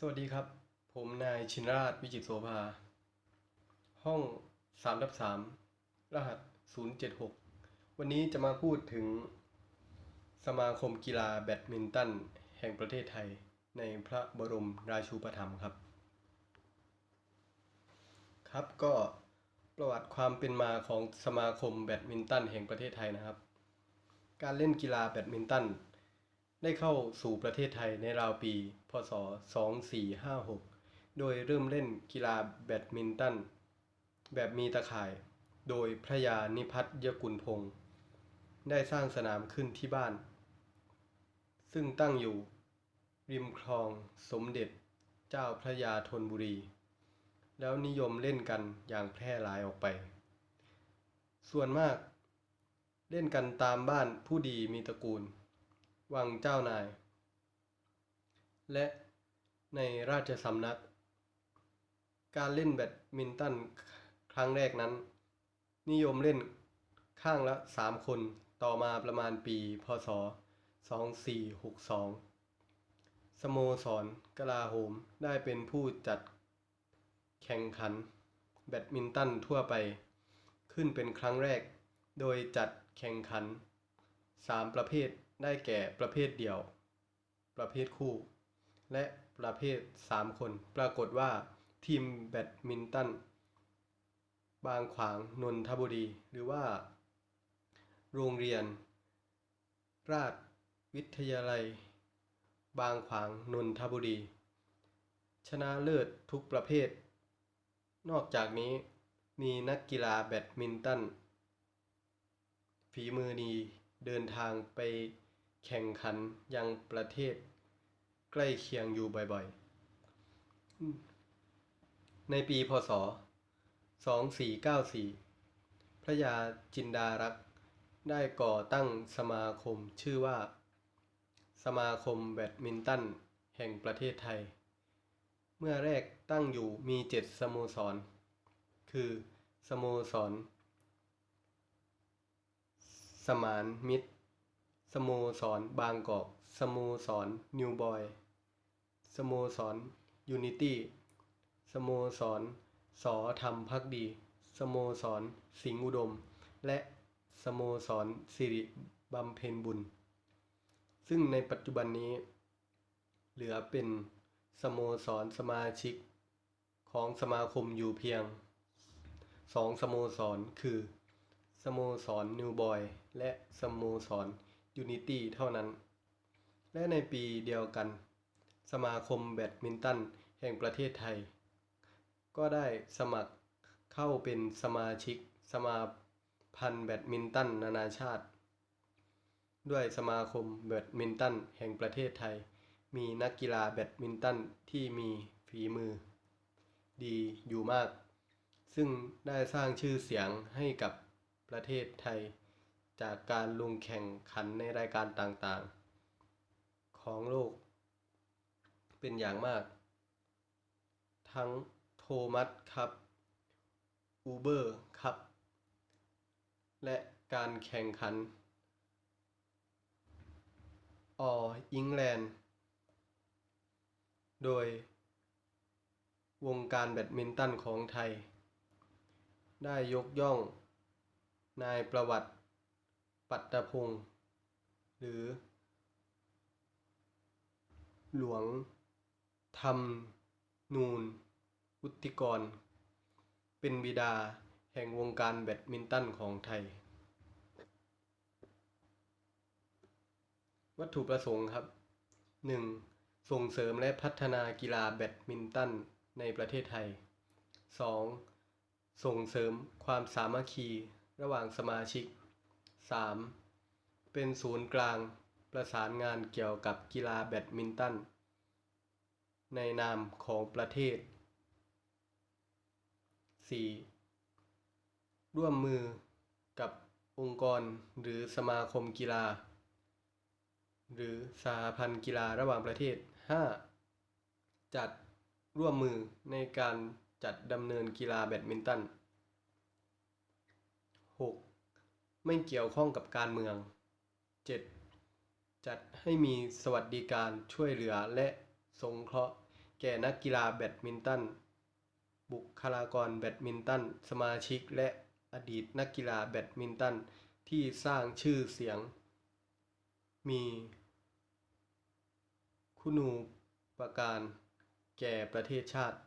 สวัสดีครับ ผมนายชินราชวิจิตโสภา ห้อง3ทับ3รหัส 076 วันนี้จะมาพูดถึงสมาคมกีฬาแบดมินตัน แห่งประเทศไทยในพระบรมราชูปถัมภ์ครับ ครับก็ประวัติความเป็นมาของสมาคมแบดมินตันแห่งประเทศไทยนะครับ การเล่นกีฬาแบดมินตัน ได้เข้าสู่ประเทศไทยในราวปี พศ 2456 โดยเริ่มเล่นกีฬาแบดมินตัน แบบมีตะข่าย โดยพระยานิพัฒยกุลพงศ์ได้สร้างสนามขึ้นที่บ้าน ซึ่งตั้งอยู่ ริมคลองสมเด็จเจ้าพระยาธนบุรี แล้วนิยมเล่นกันอย่างแพร่หลายออกไป ส่วนมาก เล่นกันตามบ้านผู้ดีมีตระกูล วังเจ้านาย และในราชสำนัก การเล่นแบดมินตันครั้งแรกนั้น นิยมเล่นข้างละ 3 คนต่อมาประมาณปี พศ 2462 สโมสรกลาโหมได้เป็นผู้จัดแข่งขัน แบดมินตันทั่วไป ขึ้นเป็นครั้งแรก โดยจัดแข่งขัน 3 ประเภท ได้แก่ประเภทเดี่ยว ประเภทคู่ และประเภท 3 คน ปรากฏว่าทีมแบดมินตัน บางขวางนนทบุรี หรือว่า โรงเรียน ราชวิทยาลัย บางขวางนนทบุรี ชนะเลิศทุกประเภท นอกจากนี้มีนักกีฬาแบดมินตัน ฝีมือดีเดินทางไป แข่งขันยังประเทศ ใกล้เคียงอยู่บ่อยๆ ในปีพศ 2494 พระยาจินดารักษ์ได้ก่อตั้งสมาคมชื่อว่า สมาคมแบดมินตันแห่งประเทศไทย เมื่อแรกตั้งอยู่มีเจ็ดสโมสร คือสโมสร สมานมิตร สโมสรบางกอก สโมสรนิวบอย สโมสรยูนิตี้ สโมสรสอธรรมพักดี สโมสรสิงห์อุดม และสโมสรสิริบำเพ็ญบุญ ซึ่งในปัจจุบันนี้ เหลือเป็นสโมสรสมาชิก ของสมาคมอยู่เพียงสองสโมสรคือ สโมสรนิวบอย และสโมสร ยูนิตี้เท่านั้น และในปีเดียวกัน สมาคมแบดมินตันแห่งประเทศไทย ก็ได้สมัครเข้าเป็นสมาชิกสมาพันธ์แบดมินตันนานาชาติ ด้วยสมาคมแบดมินตันแห่งประเทศไทย มีนักกีฬาแบดมินตันที่มีฝีมือ ดีอยู่มาก ซึ่งได้สร้างชื่อเสียงให้กับประเทศไทย จากการลงแข่งขันในรายการต่างๆ ของโลก เป็นอย่างมาก ทั้งโทมัสครับอูเบอร์ครับ และการแข่งขันอออิงแลนด์ โดยวงการแบดมินตันของไทย ได้ยกย่องนายประวัติ ปัตตพงศ์หรือ หลวงธรรมนูนวุติกร เป็นบิดาแห่งวงการแบดมินตันของไทย วัตถุประสงค์ครับ 1. ส่งเสริมและพัฒนากีฬาแบดมินตันในประเทศไทย 2. ส่งเสริมความสามัคคีระหว่างสมาชิก 3. เป็นศูนย์กลางประสานงานเกี่ยวกับกีฬาแบดมินตัน ในนามของประเทศ 4. ร่วมมือกับองค์กรหรือสมาคมกีฬา หรือสหพันธ์กีฬาระหว่างประเทศ 5. จัดร่วมมือในการจัดดำเนินกีฬาแบดมินตัน 6. ไม่เกี่ยวข้องกับการเมือง 7. จัดให้มีสวัสดิการช่วยเหลือและสงเคราะห์ แก่นักกีฬาแบดมินตัน บุคลากรแบดมินตัน สมาชิกและอดีตนักกีฬาแบดมินตัน ที่สร้างชื่อเสียง มีคุณูปการแก่ประเทศชาติ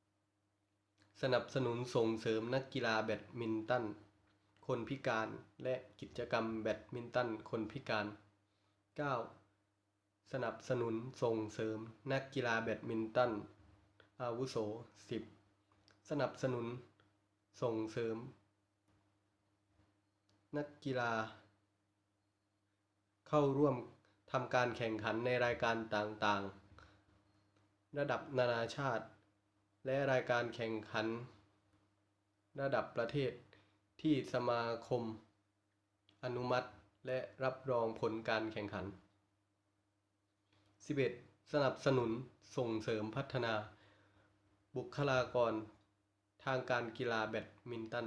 8. สนับสนุนส่งเสริมนักกีฬาแบดมินตัน คนพิการ และกิจกรรมแบดมินตันคนพิการ 9. สนับสนุนส่งเสริมนักกีฬาแบดมินตัน อาวุโส 10. สนับสนุนส่งเสริม นักกีฬา เข้าร่วมทำการแข่งขันในรายการต่างๆ ระดับนานาชาติ และรายการแข่งขัน ระดับประเทศ ที่สมาคม อนุมัติและรับรองผลการแข่งขัน 11. สนับสนุนส่งเสริมพัฒนา บุคลากร ทางการกีฬาแบดมินตัน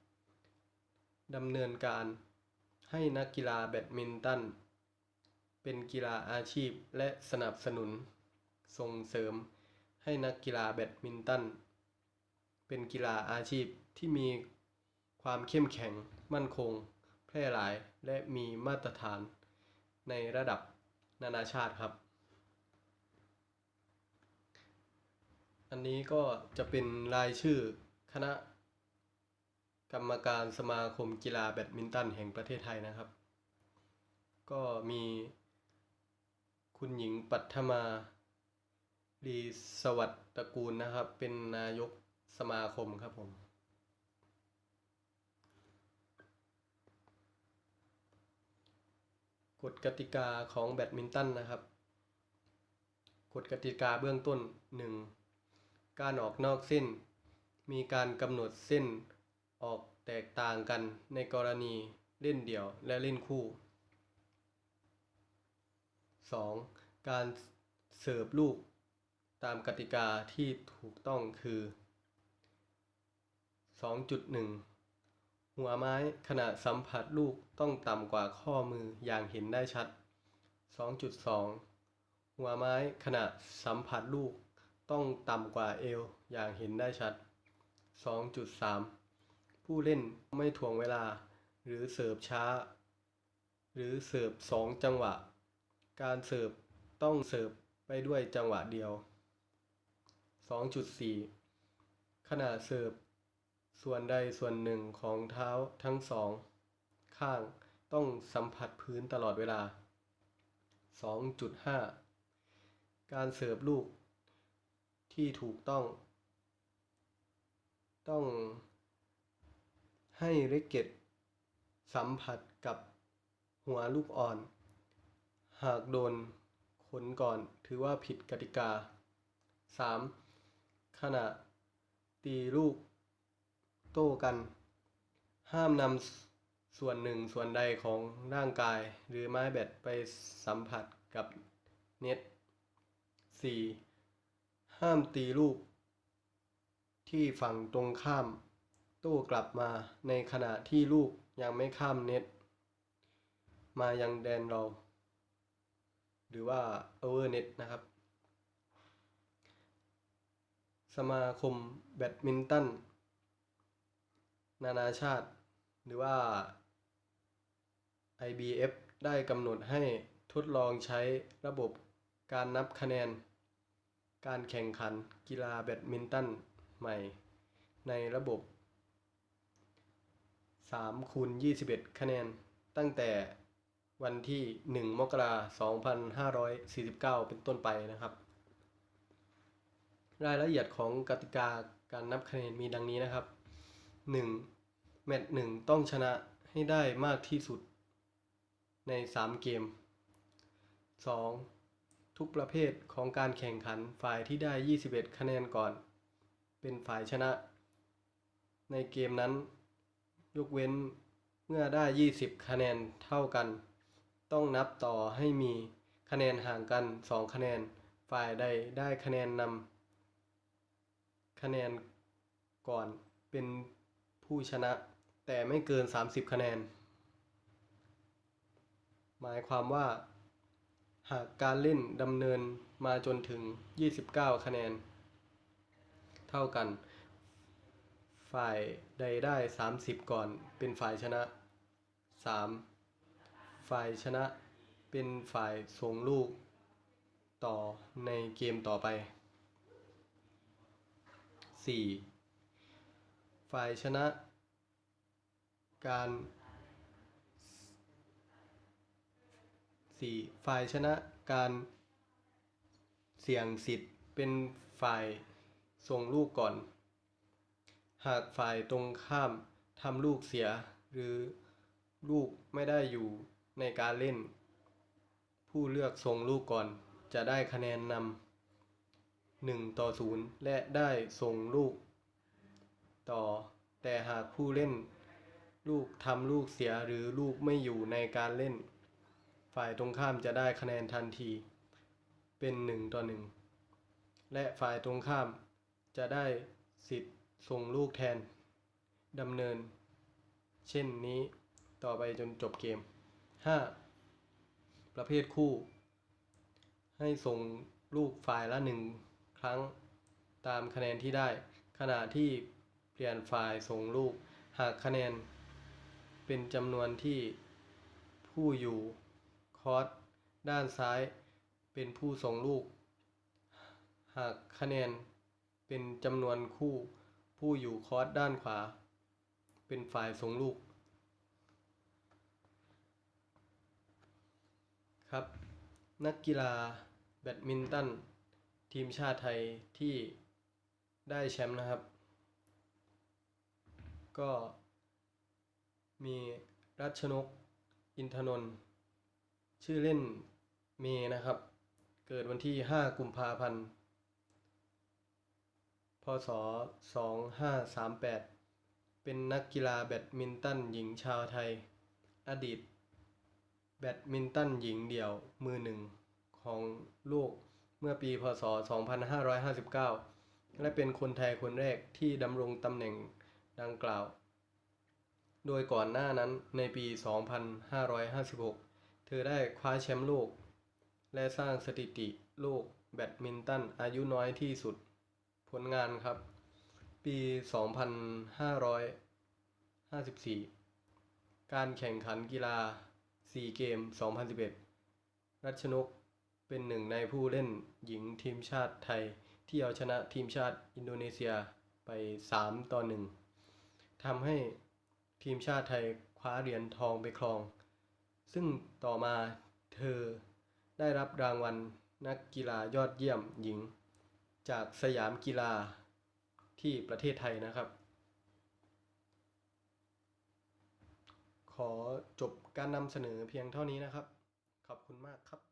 12. ดำเนินการให้นักกีฬาแบดมินตัน เป็นกีฬาอาชีพและสนับสนุน ส่งเสริมให้นักกีฬาแบดมินตัน เป็นกีฬาอาชีพ ที่มีความเข้มแข็ง มั่นคง แพร่หลาย และมีมาตรฐานในระดับนานาชาติครับ อันนี้ก็จะเป็นรายชื่อคณะกรรมการสมาคมกีฬาแบดมินตันแห่งประเทศไทยนะครับ ก็มีคุณหญิงปัทมาลีสวัสดิ์ตระกูลนะครับ เป็นนายกสมาคมครับผม กฎกติกาของแบดมินตันนะครับกฎกติกาเบื้องต้น 1. การออกนอกเส้น มีการกำหนดเส้นออกแตกต่างกันในกรณีเล่นเดี่ยวและเล่นคู่ 2. การเสิร์ฟลูกตามกติกาที่ถูกต้องคือ 2.1 หัวไม้ขณะสัมผัสลูกต้องต่ำกว่าข้อมืออย่างเห็นได้ชัด 2.2 หัวไม้ขณะสัมผัสลูกต้องต่ำกว่าเอวอย่างเห็นได้ชัด 2.3 ผู้เล่นไม่ถ่วงเวลา หรือเสิร์ฟช้า หรือเสิร์ฟสองจังหวะ การเสิร์ฟต้องเสิร์ฟไปด้วยจังหวะเดียว 2.4 ขณะเสิร์ฟ ส่วนใดส่วนหนึ่งของเท้าทั้งสอง ข้างต้องสัมผัสพื้นตลอดเวลา 2.5 การเสิร์ฟลูกที่ถูกต้อง ต้องให้เรกเก็ตสัมผัสกับหัวลูกอ่อน หากโดนขนก่อนถือว่าผิดกติกา 3. ขณะตีลูก โต้กัน ห้ามนำส่วนหนึ่งส่วนใดของร่างกาย หรือไม้แบตไปสัมผัสกับเน็ต 4. ห้ามตีลูก ที่ฝั่งตรงข้าม โต้กลับมาในขณะที่ลูกยังไม่ข้ามเน็ต มายังแดนเรา หรือว่า over net นะครับสมาคมแบดมินตัน นานาชาติ หรือว่า IBF ได้กำหนดให้ทดลองใช้ระบบการนับคะแนน การแข่งขันกีฬาแบดมินตันใหม่ ในระบบ3คูณ21 คะแนน ตั้งแต่วันที่ 1 มกราคม2549 เป็นต้นไปนะครับ รายละเอียดของกติกาการนับคะแนนมีดังนี้นะครับ 1. แมตช์1ต้องชนะให้ได้มากที่สุด ใน 3 เกม 2. ทุกประเภทของการแข่งขันฝ่ายที่ได้ 21 คะแนนก่อน เป็นฝ่ายชนะ ในเกมนั้น ยกเว้นเมื่อได้ 20 คะแนนเท่ากัน ต้องนับต่อให้มีคะแนนห่างกัน 2 คะแนนฝ่ายใดได้คะแนนนำคะแนนก่อนเป็น ผู้ชนะ แต่ไม่เกิน 30 คะแนน หมายความว่า หากการเล่นดำเนินมาจนถึง 29 คะแนน เท่ากัน ฝ่ายใดได้ 30 ก่อนเป็นฝ่ายชนะ 3. ฝ่ายชนะเป็นฝ่ายส่งลูกต่อในเกมต่อไป 4. ฝ่ายชนะ การสี่ฝ่ายชนะการเสี่ยงสิทธิ์เป็นฝ่ายส่งลูกก่อน หากฝ่ายตรงข้ามทำลูกเสีย หรือลูกไม่ได้อยู่ในการเล่น ผู้เลือกส่งลูกก่อน จะได้คะแนนนำหนึ่งต่อศูนย์และได้ส่งลูก ต่อ แต่หากผู้เล่น ลูกทำลูกเสียหรือลูกไม่อยู่ในการเล่น ฝ่ายตรงข้ามจะได้คะแนนทันที เป็นหนึ่งต่อหนึ่งและฝ่ายตรงข้ามจะได้สิทธิ์ส่งลูกแทนดำเนิน เช่นนี้ต่อไปจนจบเกม 5. ประเภทคู่ ให้ส่งลูกฝ่ายละหนึ่งครั้งตามคะแนนที่ได้ ขณะที่ เปลี่ยนฝ่ายส่งลูก หากคะแนน เป็นจำนวนที่ผู้อยู่คอร์สด้านซ้ายเป็นผู้ส่งลูก หากคะแนนเป็นจำนวนคู่ผู้อยู่คอร์สด้านขวา เป็นฝ่ายส่งลูก ครับ นักกีฬาแบดมินตันทีมชาติไทยที่ได้แชมป์นะครับ ก็มีรัชนกอินทนนท์ชื่อเล่นเมนะครับ เกิดวันที่ 5 กุมภาพันธ์ พศ 2538 เป็นนักกีฬาแบดมินตันหญิงชาวไทย อดีต แบดมินตันหญิงเดี่ยวมือหนึ่งของโลกเมื่อปี พศ 2559 และเป็นคนไทยคนแรกที่ดำรงตำแหน่ง ดังกล่าว โดยก่อนหน้านั้นในปี 2556 เธอได้คว้าแชมป์โลก และสร้างสถิติโลกแบดมินตันอายุน้อยที่สุด ผลงานครับ ปี 2554 การแข่งขันกีฬาซีเกม 2011 รัชนกเป็นหนึ่งในผู้เล่นหญิงทีมชาติไทยที่เอาชนะทีมชาติอินโดนีเซียไป 3 ต่อ 1 ทำให้ทีมชาติไทยคว้าเหรียญทองไปครอง ซึ่งต่อมาเธอได้รับรางวัลนักกีฬายอดเยี่ยมหญิง จากสยามกีฬาที่ประเทศไทยนะครับ ขอจบการนำเสนอเพียงเท่านี้นะครับ ขอบคุณมากครับ